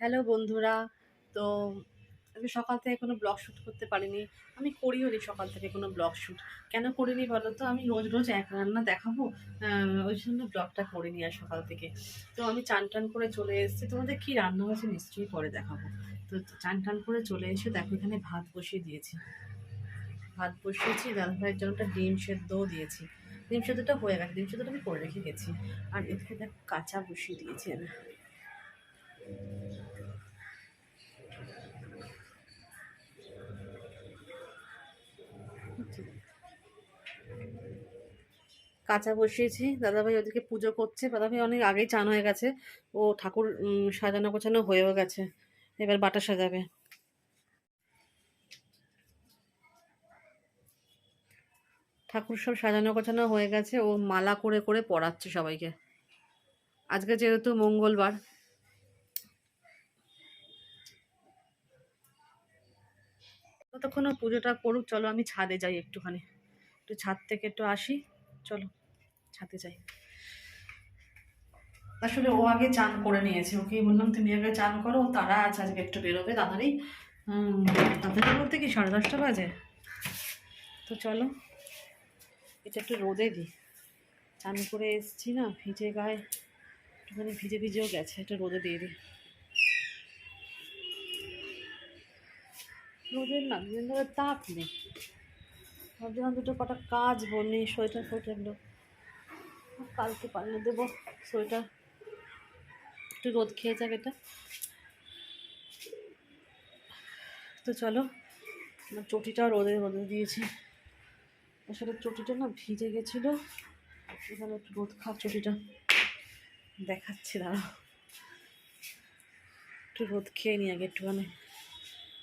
Hello বন্ধুরা, তো আমি সকাল থেকে কোনো ব্লগ শ্যুট করতে পারিনি। আমি করিও নি সকাল থেকে কোনো ব্লগ শ্যুট। কেন করিনি বলো তো? আমি রোজ রোজ এক রান্না দেখাবো। ওই জন্য ব্লগটা করিনি আর সকাল থেকে। তো আমি চান টান করে চলে এসেছি। তোমাদের কী রান্না হয়েছে নিশ্চয়ই পরে দেখাবো। তো চান টান করে চলে এসে দেখো, এখানে ভাত বসিয়ে দিয়েছি। ভাত বসিয়েছি, দাদা ভাইয়ের জন্য একটা ডিম সেদ্ধও দিয়েছি। ডিম সেদ্ধটা হয়ে গেছে। ডিম সেদ্ধটা আমি করে রেখে গেছি। আর এদিকে দেখ কাঁচা বসিয়ে দিয়েছি আমি। কাঁচা বসিয়েছি। দাদাভাই ওদেরকে পুজো করছে। দাদাভাই অনেক আগেই চান হয়ে গেছে। ও ঠাকুর সাজানো গোছানো হয়েও গেছে। এবার বাটা সাজাবে। ঠাকুর সব সাজানো গোছানো হয়ে গেছে। ও মালা করে করে পড়াচ্ছে সবাইকে। আজকে যেহেতু মঙ্গলবার। ততক্ষণ পুজোটা করুক, চলো আমি ছাদে যাই একটুখানি। একটু ছাদ থেকে একটু আসি। চলো। ছাদে যাই আসলে ও আগে চান করে নিয়েছে। ওকে বললাম, তুমি আগে চান করো, তারা আছে আজকে একটু বেরোবে তাড়াতাড়ি। তাড়াতাড়ি বলতে কি, সাড়ে দশটা বাজে? তো চলো, এটা একটু রোদে দিই। চান করে এসছি না, ভিজে গায়ে, একটুখানি ভিজে ভিজেও গেছে একটু রোদে দিয়ে দিই। রোদের না, দুদিন ধরে তাপ নেই। ভাবছিলাম দুটো কটা কাজ বলনি সোয়েটার ফোয়েটারগুলো কালকে পাল্লে দেবো সোয়েটার একটু রোদ খেয়ে যাক এটা। তো চলো আমার চটিটাও রোদে রোদে দিয়েছি। আসলে চটিটা না ভিজে গেছিল এখানে একটু রোদ খা চটিটা দেখাচ্ছি দাঁড়া একটু রোদ খেয়ে নিই আগে একটুখানি।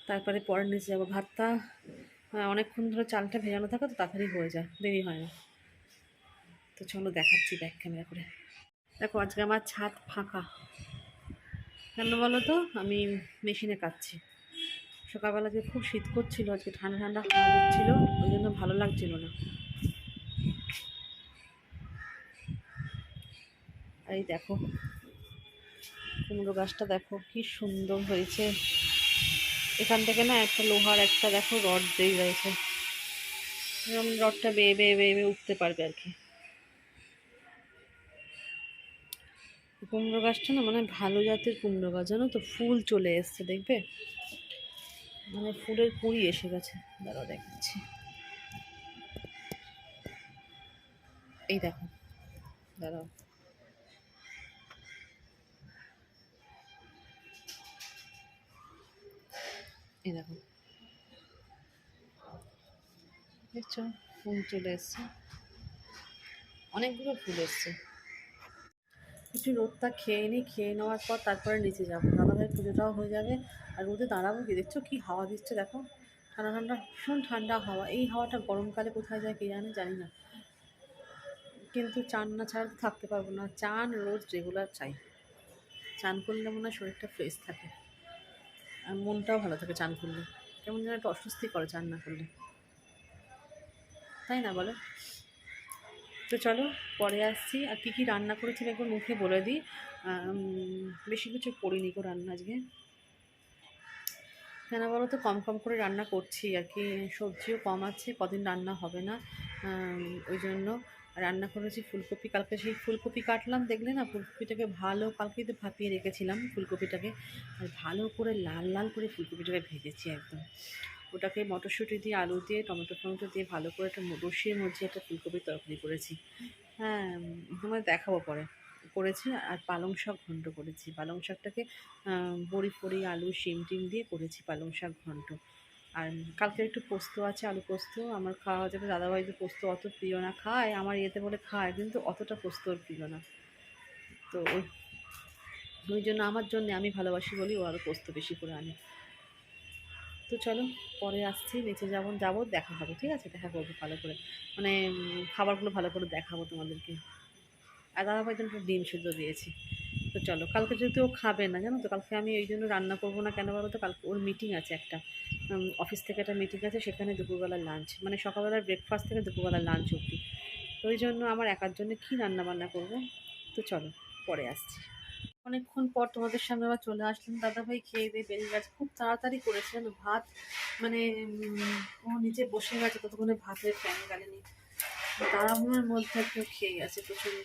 তারপরে পরের নিচে যাব ভাতটা হ্যাঁ, অনেকক্ষণ ধরে চালটা ভেজানো থাকে তো তাড়াতাড়ি হয়ে যায় দেরি হয় না। তো চলো দেখাচ্ছি ব্যাক ক্যামেরা করে। দেখো, আজকে আমার ছাদ ফাঁকা। কেন বলো তো? আমি মেশিনে কাচ্ছি সকালবেলা যে খুব শীত করছিল, আজকে ঠান্ডা ঠান্ডা হাওয়া দিচ্ছিল, ওই জন্য ভালো লাগছিল না। এই দেখো, কুমড়ো গাছটা দেখো, কি সুন্দর হয়েছে। এখান থেকে না একটা লোহার একটা, দেখো, রড দিয়ে রয়েছে। এরকম রডটা বেয়ে বেয়ে বেয়ে বেয়ে উঠতে পারবে আর কি। কুমড়ো গাছটা না মানে ভালো জাতের কুমড়ো গাছ, জানো তো? ফুল চলে এসছে, দেখবে? মানে ফুলের কুড়ি এসে গেছে। দাঁড়াও, দেখাচ্ছি। এই দেখো, দাঁড়াও। এই দেখো। দেখছ? ফুল চলে এসছে। অনেকগুলো ফুল এসছে। একটু রোদটা খেয়ে নিই, খেয়ে নেওয়ার পর তারপরে নিচে যাব। দাদাভাই পুজোটাও হয়ে যাবে আর রোদে দাঁড়াবো কি? দেখছ কী হাওয়া দিচ্ছে দেখো? ঠান্ডা ঠান্ডা, ভীষণ ঠান্ডা হাওয়া। এই হাওয়াটা গরমকালে কোথায় যায় কে জানে জানি না। কিন্তু চান না ছাড়া থাকতে পারব না। চান রোজ রেগুলার চাই। চান করলে মনে হয় শরীরটা ফ্রেশ থাকে। আর মনটাও ভালো থাকে চান করলে। কেমন যেন একটা অস্বস্তি করে চান না করলে। তাই না বলো? তো চলো, পরে আসছি। আর কী কী রান্না করেছি একবার মুখে বলে দিই। বেশি কিছু করিনি গো রান্না আজকে। কেন বলো তো, কম কম করে রান্না করছি আর কি। সবজিও কম আছে, কদিন রান্না হবে না। ওই জন্য রান্না করেছি ফুলকপি। কালকে সেই ফুলকপি কাটলাম, দেখলে না? ফুলকপিটাকে ভালো কালকেই তো ভাপিয়ে রেখেছিলাম ফুলকপিটাকে। আর ভালো করে, লাল লাল করে ফুলকপিটাকে ভেজেছি একদম। ওটাকে মটরশুঁটি দিয়ে, আলু দিয়ে, টমেটো টমেটো দিয়ে ভালো করে একটা রসিয়ে মধ্যে একটা ফুলকপির তরকারি করেছি। হ্যাঁ তোমায় দেখাবো পরে। করেছি আর পালং শাক ঘন্ট করেছি। পালং শাকটাকে বড়ি ফড়ি, আলু, শিম টিম দিয়ে করেছি পালং শাক ঘন্ট। আর কালকে একটু পোস্ত আছে, আলু পোস্ত। আমার খাওয়া যাবে। দাদাভাই তো পোস্ত অত প্রিয় না, খায়। আমার ইয়েতে বলে খায়, কিন্তু অতটা পোস্ত ওর প্রিয় না। তো ওই জন্য আমার জন্য আমি ভালোবাসি বলি ও আরও পোস্ত বেশি করে আনে। তো চলো পরে আসছি নিচে যাব যাব, দেখা হবে, ঠিক আছে? দেখা করব ভালো করে। মানে খাবারগুলো ভালো করে দেখাবো তোমাদেরকে। আর দাদা ডিম সিদ্ধ দিয়েছি। তো চলো, কালকে যেহেতু ও খাবে না, জানো তো? কালকে আমি ওই জন্য রান্না করব না কেন বলো তো? কালকে ওর মিটিং আছে একটা। অফিস থেকে একটা মিটিং আছে, সেখানে দুপুরবেলা লাঞ্চ মানে সকালবেলার ব্রেকফাস্ট থেকে দুপুরবেলা লাঞ্চ অবধি। ওই জন্য আমার একার জন্য কী রান্না বান্না করব? তো চলো, পরে আসছি। অনেকক্ষণ পর তোমাদের সামনে আবার চলে আসলাম। দাদাভাই খেয়ে দিয়ে বেরিয়ে গেছে। খুব তাড়াতাড়ি করেছেন ভাত মানে ও নিজে বসে গেছে ততক্ষণে ভাতের ফ্যান গেলেনি। তাড়াহুড়োর মধ্যে একটু খেয়ে গেছে প্রচণ্ড।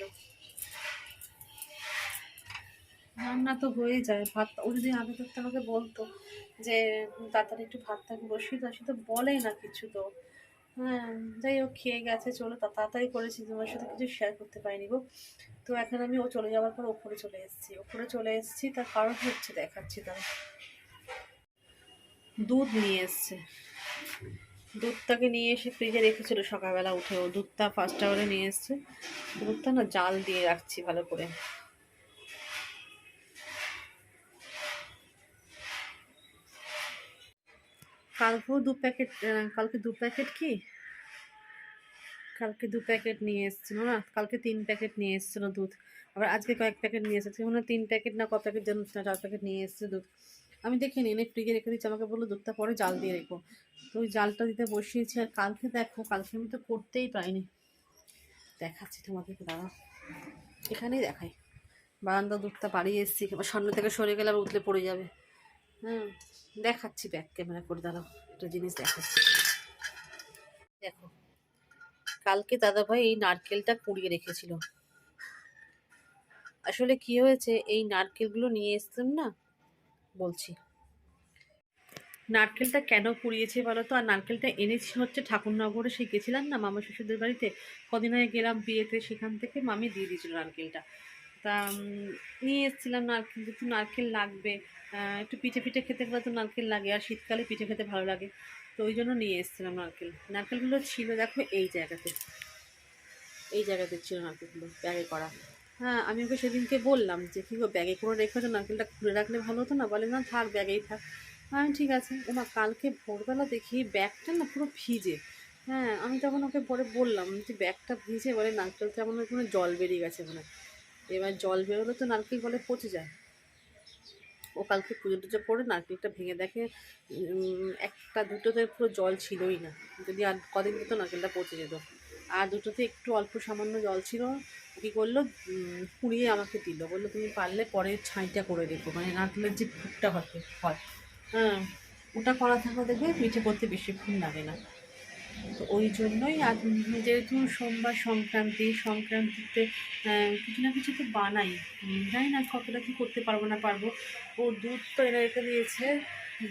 রান্না তো হয়ে যায়। ভাত, ও যদি আগে থাকতে আমাকে বলতো যে তাড়াতাড়ি একটু ভাতটাকে বসিয়ে দাও। সে তো বলেই না কিছু তো। হ্যাঁ যাই হোক, খেয়ে গেছে, চলো তাড়াতাড়ি করেছি, তোমার সাথে কিছু শেয়ার করতে পারিনি গো। তো এখন আমি ও চলে যাওয়ার পর ওপরে চলে এসেছি। ওপরে চলে এসেছি, তার কারণ হচ্ছে দেখাচ্ছি তার দুধ নিয়ে এসছে। দুধটাকে নিয়ে এসে ফ্রিজে রেখেছিল সকালবেলা উঠে। ও দুধটা ফার্স্ট আওয়ারে নিয়ে এসছে। দুধটা না জাল দিয়ে রাখছি ভালো করে। কালকেও দু প্যাকেট কালকে দু প্যাকেট কি? কালকে দু প্যাকেট নিয়ে এসেছিল না? কালকে তিন প্যাকেট নিয়ে এসেছিল দুধ। আবার আজকে কয়েক প্যাকেট নিয়ে এসেছে। মনে তিন প্যাকেট না ক প্যাকেট যেন না, চার প্যাকেট নিয়ে এসেছে দুধ। আমি দেখিনি এনে ফ্রিজে রেখে দিচ্ছি। আমাকে বলল, দুধটা পরে জাল দিয়ে রেখো। তো ওই জালটা দিতে বসিয়েছি। আর কালকে দেখো, কালকে আমি তো করতেই পারিনি। দেখাচ্ছি তোমাদেরকে দাঁড়া এখানেই দেখাই। বারান্দা দুধটা বাড়িয়ে এসেছি। সামনে থেকে সরে গেলে আবার উতলে পড়ে যাবে। দেখাচ্ছি ব্যাক ক্যামেরা করে, দাঁড়াও, একটা জিনিস দেখাচ্ছি। দেখো, কালকে দাদাভাই এই নারকেলটা কুড়িয়ে রেখেছিল। আসলে কি হয়েছে, এই নারকেলগুলো নিয়ে এসছিলাম না, বলছি। নারকেলটা কেন পুড়িয়েছে বলো তো? আর নারকেলটা এনেছি হচ্ছে ঠাকুরনগরে সে গেছিলাম না মামা শ্বশুরদের বাড়িতে? কদিন আগে গেলাম বিয়েতে, সেখান থেকে মামি দিয়ে দিয়েছিল নারকেলটা। তা নিয়ে এসেছিলাম নারকেল যেহেতু নারকেল লাগবে একটু পিঠে পিঠে খেতে গেলে তো নারকেল লাগে, আর শীতকালে পিঠে খেতে ভালো লাগে। তো ওই জন্য নিয়ে এসেছিলাম নারকেল। নারকেলগুলো ছিল, দেখো, এই জায়গাতে। এই জায়গাতে ছিল নারকেলগুলো, ব্যাগে করা। হ্যাঁ আমি ওকে সেদিনকে বললাম যে, কী ব্যাগে করে রেখেছো? নারকেলটা খুলে রাখলে ভালো হতো না? বলে, না, থাক, ব্যাগেই থাক। হ্যাঁ ঠিক আছে। ওমা কালকে ভোরবেলা দেখি ব্যাগটা না পুরো ভিজে। হ্যাঁ আমি তখন ওকে পরে বললাম যে, ব্যাগটা ভিজে? বলে, নারকেলটা মনে হয় কোনো জল বেরিয়ে গেছে মনে হয়। এবার জল বেরোলে তো নারকেল বলে পচে যায়। ও কালকে পুজো টুজো করে নারকেলটা ভেঙে দেখে একটা দুটোতে পুরো জল ছিলই না। যদি আর কদিন দিত নারকেলটা পচে যেত। আর দুটোতে একটু অল্প সামান্য জল ছিল। কী করল? কুড়িয়ে আমাকে দিল। বলল, তুমি পারলে পরে ছাইটা করে রেখো। মানে নারকেলের যে ফুটটা হয় হয় হ্যাঁ ওটা করা থাকলে দেখবে পিঠে করতে বেশিক্ষণ লাগে না। তো ওই জন্যই যেহেতু সোমবার সংক্রান্তি, সংক্রান্তিতে কিছু না কিছু তো বানাই। জানি না কতটা কি করতে পারব না পারব। ও দুধ তো এনে রেখে দিয়েছে।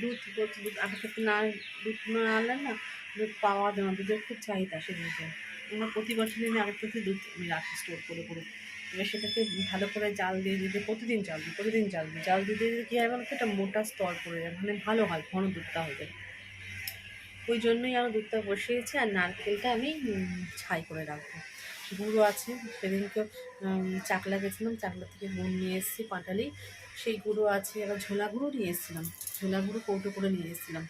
দুধ দুধ দুধ, আগে থেকে না দুধ না আনলেন না দুধ পাওয়া যায় না, দুধের খুব চাহিদা সেদিনকে। আমরা প্রতি বছরই আমি আগের থেকে দুধ আমি রাখি স্টোর করে করে। এবার সেটাকে ভালো করে জাল দিয়ে দিতে, প্রতিদিন জাল দিই, প্রতিদিন জাল দিই। জাল দিতে দিতে কী হয় বলতো? একটা মোটা স্তর পড়ে যায় মানে ভালো হয়, ঘন দুধটা হবে ওই জন্যই আমি দুধটা বসিয়েছি আর নারকেলটা আমি ছাই করে রাখব। গুঁড়ো আছে, সেদিনকে চাকলা গেছিলাম, চাকলা থেকে গুড় নিয়ে এসেছি পাটালি সেই গুঁড়ো আছে আবার ঝোলা গুঁড়ো নিয়ে এসেছিলাম। ঝোলা গুঁড়ো কৌটো করে নিয়ে এসেছিলাম।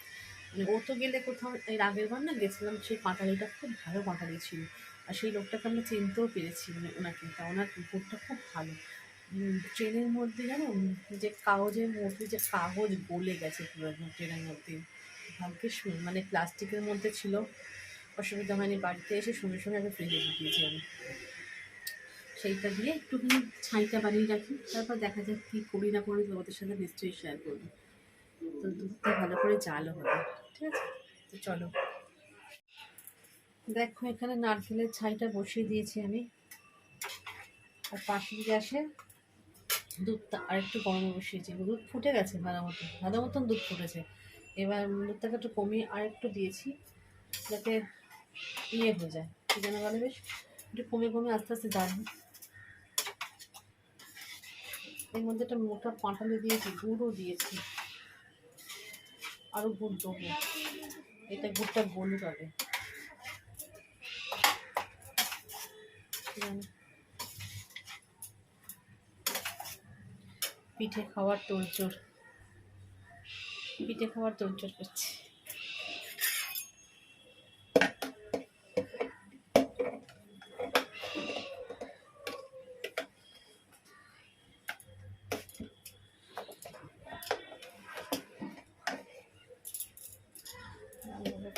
মানে ও তো গেলে কোথাও, এর আগের বার না গেছিলাম, সেই পাটালিটা খুব ভালো পাটালি ছিল। আর সেই লোকটাকে আমরা চিনতেও পেরেছি মানে ওনাকে। তা ওনার গুড়টা খুব ভালো। ট্রেনের মধ্যে জানো, যে কাগজের মধ্যে যে কাগজ গলে গেছে পুরো ট্রেনের মধ্যে। ভাগ্যিস মানে প্লাস্টিকের মধ্যে ছিল, অসুবিধা হয়নি, বাড়িতে এসে সঙ্গে সঙ্গে আমি ফ্রিজে ঢুকিয়েছি আমি। সেইটা দিয়ে একটুখানি ছাইটা বানিয়ে রাখি, তারপর দেখা যাক কী করি না করি তোমাদের সাথে নিশ্চয়ই শেয়ার করব। তো দুধটা ভালো করে জালও হবে, ঠিক আছে? তো চলো। দেখো এখানে নারকেলের ছাইটা বসিয়ে দিয়েছি আমি, আর পাশের গ্যাসে দুধটা আরেকটু গরমে বসিয়েছি। দুধ ফুটে গেছে ভালো মতো ভালো মতন দুধ ফুটেছে। এবার দুধটাকে একটু কমিয়ে আর একটু দিয়েছি যাতে ইয়ে হয়ে যায়, কী যেন বলে বেশ? একটু কমে কমে আস্তে আস্তে দাঁড়ান এর মধ্যে একটা মোটা পাঁঠালি দিয়েছি, গুড়ও দিয়েছি। আরও গুড় দেবো। এটা গুড়টা গলুক আগে পিঠে খাওয়ার তোড়জোড়। পিঠে খাওয়ার তোড়জোড় করছে।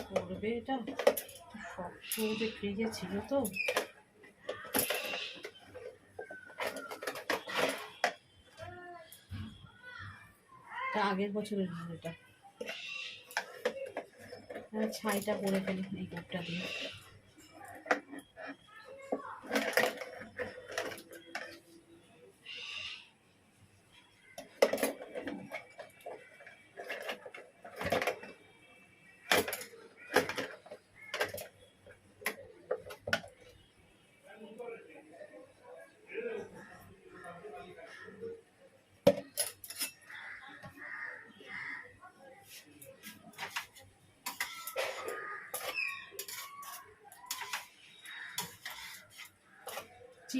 করবে এটা। শক্ত ফ্রিজে ছিল তো। আগের বছরের ভালোটা এটা। ছাইটা পরে ফেলি এই কোপটা দিয়ে।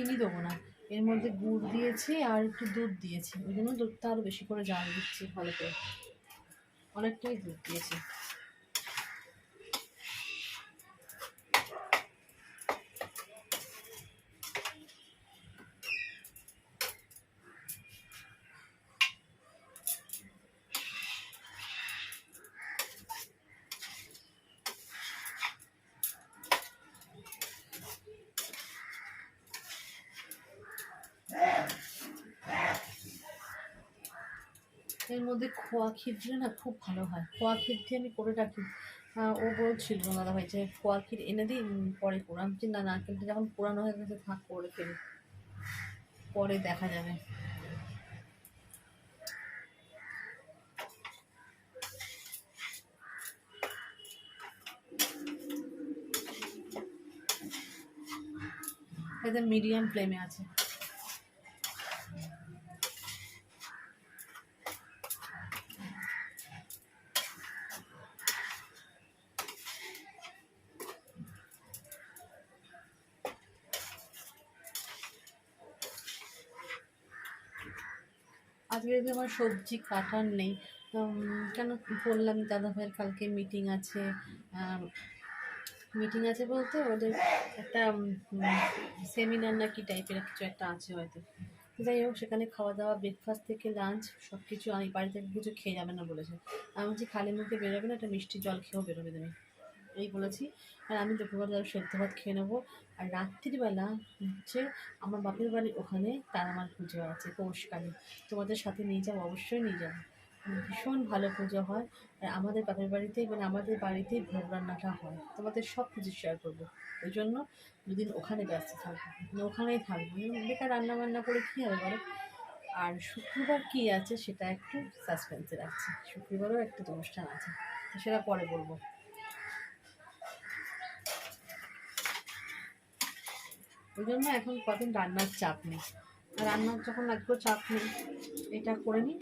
চিনি দেবো না। এর মধ্যে গুড় দিয়েছি আর একটু দুধ দিয়েছি। ওই জন্য দুধটা আরও বেশি করে জাল দিচ্ছি ভালো করে। অনেকটাই দুধ দিয়েছি। এর মধ্যে খোয়া ক্ষীর না খুব ভালো হয়। খোয়া ক্ষীর দিয়ে আমি করে রাখি। ও বলছিল দাদা ভাই যে খোয়া ক্ষীর এনে দিই পরে করে আমি বলছি, না নারকেলটা যখন পুরানো হয়ে গেছে থাক করে ফেলি। পরে দেখা যাবে। এটা মিডিয়াম ফ্লেমে আছে। আজকে যদি আমার সবজি কাটার নেই কেন বললাম দাদা ভাইয়ের কালকে মিটিং আছে মিটিং আছে বলতে ওদের একটা সেমিনার না কি টাইপের কিছু একটা আছে হয়তো। যাই হোক, সেখানে খাওয়া দাওয়া ব্রেকফাস্ট থেকে লাঞ্চ সব কিছু আমি বাড়ি থেকে কিছু খেয়ে যাবে না বলেছে। আমি বলছি, খালি মুখে বেরোবে না, একটা মিষ্টি জল খেয়েও বেরোবে তুমি। এই বলেছি, আর আমি দুপুরবেলা সেদ্ধ ভাত খেয়ে নেব। আর রাত্রিবেলা হচ্ছে আমার বাপের বাড়ি ওখানে তার আমার পুজো আছে, পৌষকালে। তোমাদের সাথে নিয়ে যাব, অবশ্যই নিয়ে যাব। ভীষণ ভালো পুজো হয়। আর আমাদের বাপের বাড়িতে মানে আমাদের বাড়িতেই ভোগ রান্নাটা হয়। তোমাদের সব কিছু শেয়ার করব। ওই জন্য দুদিন ওখানে ব্যস্ত থাকব। মানে ওখানেই থাকব। বেকার রান্না বান্না করে কী হবে বলো? আর শুক্রবার কী আছে সেটা একটু সাসপেন্সে রাখছি। শুক্রবারও একটা অনুষ্ঠান আছে। সেটা পরে বলব। ওই জন্য এখন কদিন রান্নার চাপ নেই। রান্নার যখন একটু চাপ নেই, এটা করে নিই,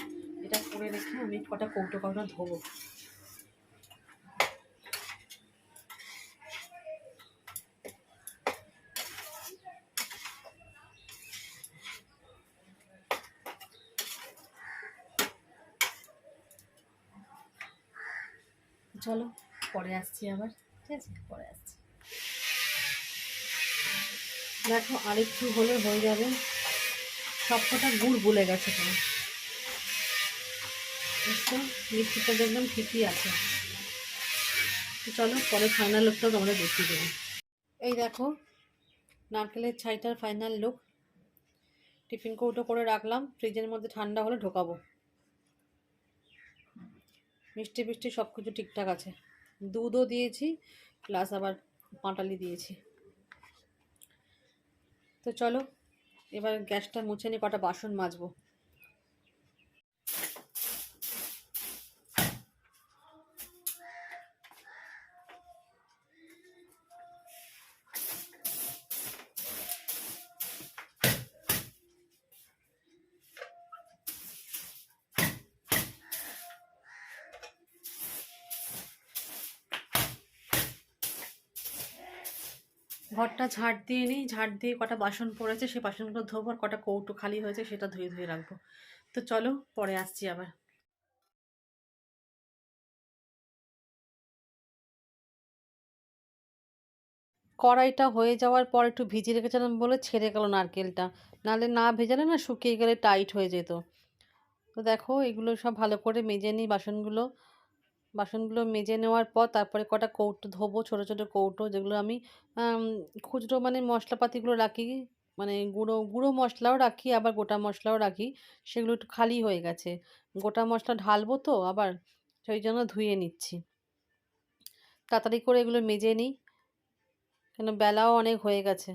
এটা করে রেখে আমি কটা কৌটো কৌটা ধোবো। চলো, পরে আসছি আবার, ঠিক আছে? পরে আসছি। দেখো আরেকটু হলে হয়ে যাবে। সব কটা গুড় গুলে গেছে তোমার মিষ্টিটা দেখলাম ঠিকই আছে। চলো, পরে ফাইনাল লুকটা তোমরা দেখিয়ে দেবো। এই দেখো, নারকেলের ছাইটার ফাইনাল লুক টিফিন কৌটো করে রাখলাম, ফ্রিজের মধ্যে ঠান্ডা হলে ঢোকাবো। মিষ্টি ফিষ্টি সব কিছু ঠিকঠাক আছে। দুধও দিয়েছি প্লাস আবার পাটালি দিয়েছি। তো চলো এবার গ্যাসটা মুছে নিয়ে কটা বাসন মাজবো। ঘরটা ঝাড় দিয়ে নিই, ঝাড় দিয়ে কটা বাসন পড়েছে সেই বাসনগুলো ধোবো আর কটা কৌটো খালি হয়েছে সেটা ধুয়ে ধুয়ে রাখব। তো চলো, পরে আসছি আবার। কড়াইটা হয়ে যাওয়ার পর একটু ভিজিয়ে রেখেছিলাম বলে ছেড়ে গেল নারকেলটা। নাহলে না ভেজালে না শুকিয়ে গেলে টাইট হয়ে যেত। তো দেখো, এগুলো সব ভালো করে মেজে নিই বাসনগুলো। বাসনগুলো মেজে নেওয়ার পর তারপরে কটা কৌটো ধোবো, ছোটো ছোটো কৌটো যেগুলো আমি খুচরো মানে মশলাপাতিগুলো রাখি মানে গুঁড়ো গুঁড়ো মশলাও রাখি, আবার গোটা মশলাও রাখি, সেগুলো একটু খালি হয়ে গেছে। গোটা মশলা ঢালবো তো আবার, সেই জন্য ধুয়ে নিচ্ছি। তাড়াতাড়ি করে এগুলো মেজে নিই, কেন বেলাও অনেক হয়ে গেছে।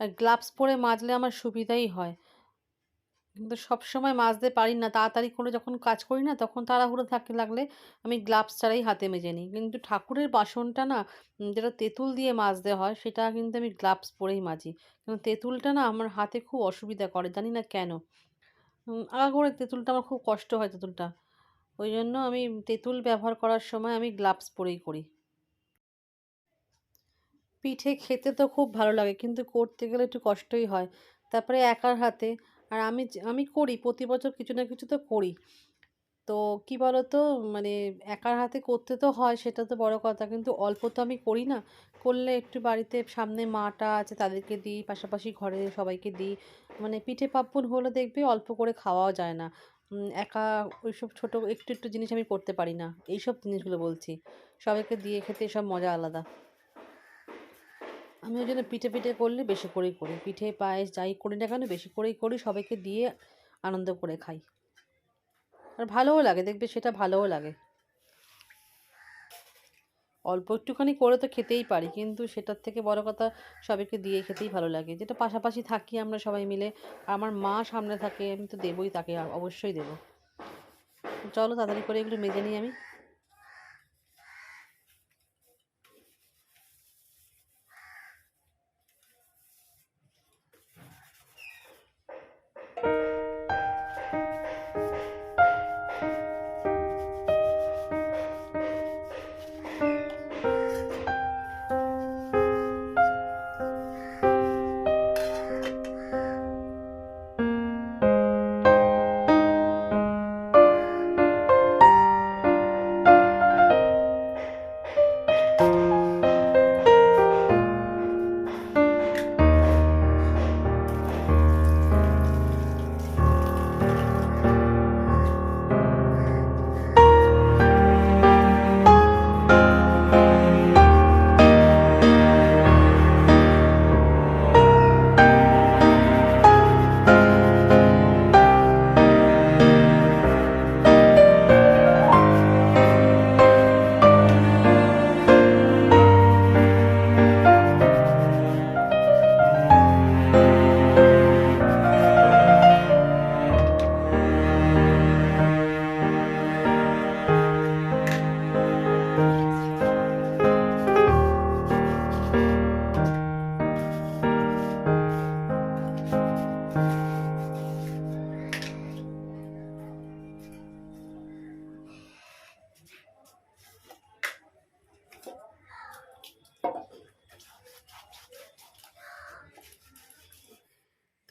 আর গ্লাভস পরে মাজলে আমার সুবিধাই হয়। কিন্তু সবসময় মাজতে পারি না, তাড়াতাড়ি করে যখন কাজ করি না তখন তাড়াহুড়ো থাকতে লাগলে আমি গ্লাভস ছাড়াই হাতে মেজে নিই। কিন্তু ঠাকুরের বাসনটা না যেটা তেঁতুল দিয়ে মাজতে হয় সেটা কিন্তু আমি গ্লাভস পরেই মাজি। কারণ তেঁতুলটা না আমার হাতে খুব অসুবিধা করে, জানি না কেন। আগা করে তেঁতুলটা আমার খুব কষ্ট হয় তেঁতুলটা। ওই জন্য আমি তেঁতুল ব্যবহার করার সময় আমি গ্লাভস পরেই করি। পিঠে খেতে তো খুব ভালো লাগে, কিন্তু করতে গেলে একটু কষ্টই হয়। তারপরে একার হাতে, আর আমি আমি করি, প্রতি বছর কিছু না কিছু তো করি। তো কি বলো তো মানে একার হাতে করতে তো হয়, সেটা তো বড় কথা, কিন্তু অল্প তো আমি করি না। করলে একটু বাড়িতে সামনে মাটা আছে, তাদেরকে দিই, পাশাপাশি ঘরে সবাইকে দিই। মানে পিঠে পার্বণ হলে দেখবে অল্প করে খাওয়াও যায় না। একা ওইসব ছোটো, একটু একটু জিনিস আমি করতে পারি না। এইসব জিনিসগুলো বলছি। সবাইকে দিয়ে খেতে সব মজা আলাদা। আমি ওই জন্য পিঠে পিঠে করলে বেশি করেই করি। পিঠে, পায়েস যাই করি না কেন বেশি করেই করি, সবাইকে দিয়ে আনন্দ করে খাই। আর ভালোও লাগে, দেখবে সেটা ভালোও লাগে। অল্প একটুখানি করে তো খেতেই পারি, কিন্তু সেটার থেকে বড় কথা সবাইকে দিয়ে খেতেই ভালো লাগে। যেটা পাশাপাশি থাকি আমরা সবাই মিলে আমার মা সামনে থাকে, আমি তো দেবই তাকে অবশ্যই দেবো। চলো তাড়াতাড়ি করে এগুলো মেজে নিই আমি।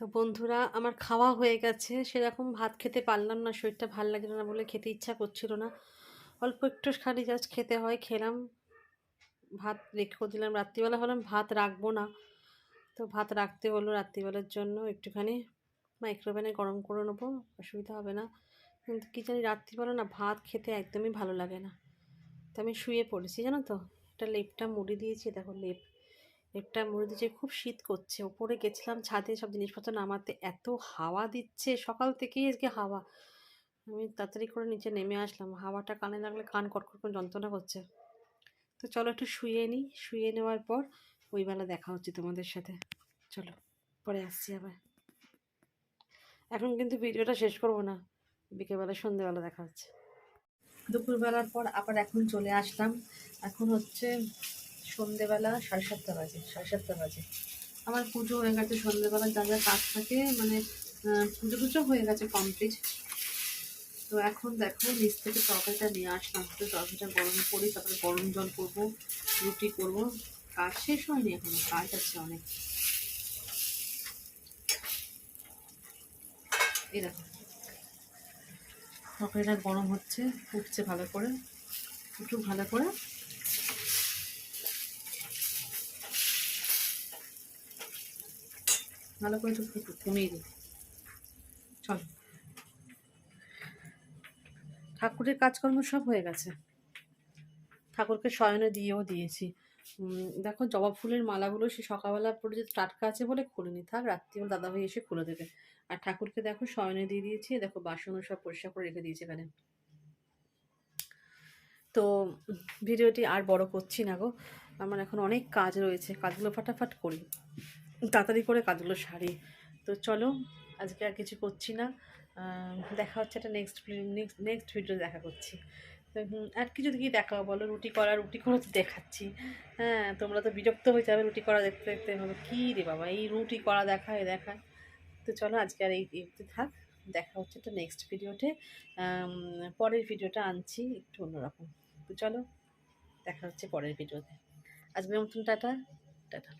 তো বন্ধুরা, আমার খাওয়া হয়ে গেছে। সেরকম ভাত খেতে পারলাম না, শরীরটা ভালো লাগছিল না বলে খেতে ইচ্ছা করছিল না। অল্প একটু খালি জাস্ট খেতে হয়, খেলাম। ভাত রেখেও দিলাম। রাত্রিবেলা হলাম ভাত রাখব না। তো ভাত রাখতে হলো রাত্রিবেলার জন্য। একটুখানি মাইক্রোওভেনে গরম করে নেব, অসুবিধা হবে না। কিন্তু কী জানি রাত্রিবেলা না ভাত খেতে একদমই ভালো লাগে না। তো আমি শুয়ে পড়েছি, জানো তো? একটা লেপটা মুড়ি দিয়েছি, দেখো লেপ। লেপটা মুড়ি দিয়েছি খুব শীত করছে, ওপরে গেছিলাম ছাদে সব জিনিসপত্র নামাতে, এত হাওয়া দিচ্ছে, সকাল থেকেই আজকে হাওয়া। আমি তাড়াতাড়ি করে নিচে নেমে আসলাম, হাওয়াটা কানে লাগলে কান কটকট করে যন্ত্রণা করছে। তো চলো একটু শুয়ে নিই শুয়ে নেওয়ার পর ওই বেলা দেখা হচ্ছে তোমাদের সাথে। চলো, পরে আসছি আবার। এখন কিন্তু ভিডিওটা শেষ করব না, বিকেলবেলা সন্ধেবেলা দেখা হচ্ছে। দুপুরবেলার পর আবার এখন চলে আসলাম। এখন হচ্ছে সন্ধেবেলা সাড়ে সাতটা বাজে, সাড়ে সাতটা বাজে। আমার পুজো হয়ে গেছে সন্ধেবেলা, যা যা কাজ থাকে মানে পুজো টুজো হয়ে গেছে কমপ্লিট তো এখন দেখো, নিচ থেকে তরকারিটা নিয়ে আসলাম। তো তরকারিটা গরম করি, তারপরে গরম জল করব, রুটি করব। কাজ শেষ হয়নি এখনও, কাজ আছে অনেক। দেখো। তরকারিটা গরম হচ্ছে, ফুটছে ভালো করে, একটু ভালো করে। ভালো করে একটু কমিয়ে দিই। চলো। ঠাকুরের কাজকর্ম সব হয়ে গেছে। ঠাকুরকে শয়নে দিয়েও দিয়েছি। দেখো জবা ফুলের মালাগুলো সে সকালবেলা পরে যে টাটকা আছে বলে খুলিনি। থাক, রাত্রিবেলা দাদাভাই এসে খুলে দেবে। আর ঠাকুরকে দেখো শয়নে দিয়ে দিয়েছি। দেখো বাসনও সব পরিষ্কার করে রেখে দিয়েছি এখানে। তো ভিডিওটি আর বড় করছি না গো। আমার এখন অনেক কাজ রয়েছে। কাজগুলো ফাটাফাট করি। তাড়াতাড়ি করে কাজগুলো সারি। তো চলো, আজকে আর কিছু করছি না। দেখা হচ্ছে একটা নেক্সট নেক্সট নেক্সট ভিডিও দেখা করছি। তো আর কিছু কি দেখা বলো, রুটি করা, রুটি করে তো দেখাচ্ছি। হ্যাঁ তোমরা তো বিরক্ত হয়ে যাবে রুটি করা দেখতে দেখতে। হবে কী রে বাবা, এই রুটি করা দেখা দেখায় দেখা। তো চলো, আজকে আর এই থাক। দেখা হচ্ছে একটা নেক্সট ভিডিওতে পরের ভিডিওটা আনছি একটু অন্যরকম। তো চলো, দেখা হচ্ছে পরের ভিডিওতে আজকের মতন, টাটা। টাটা।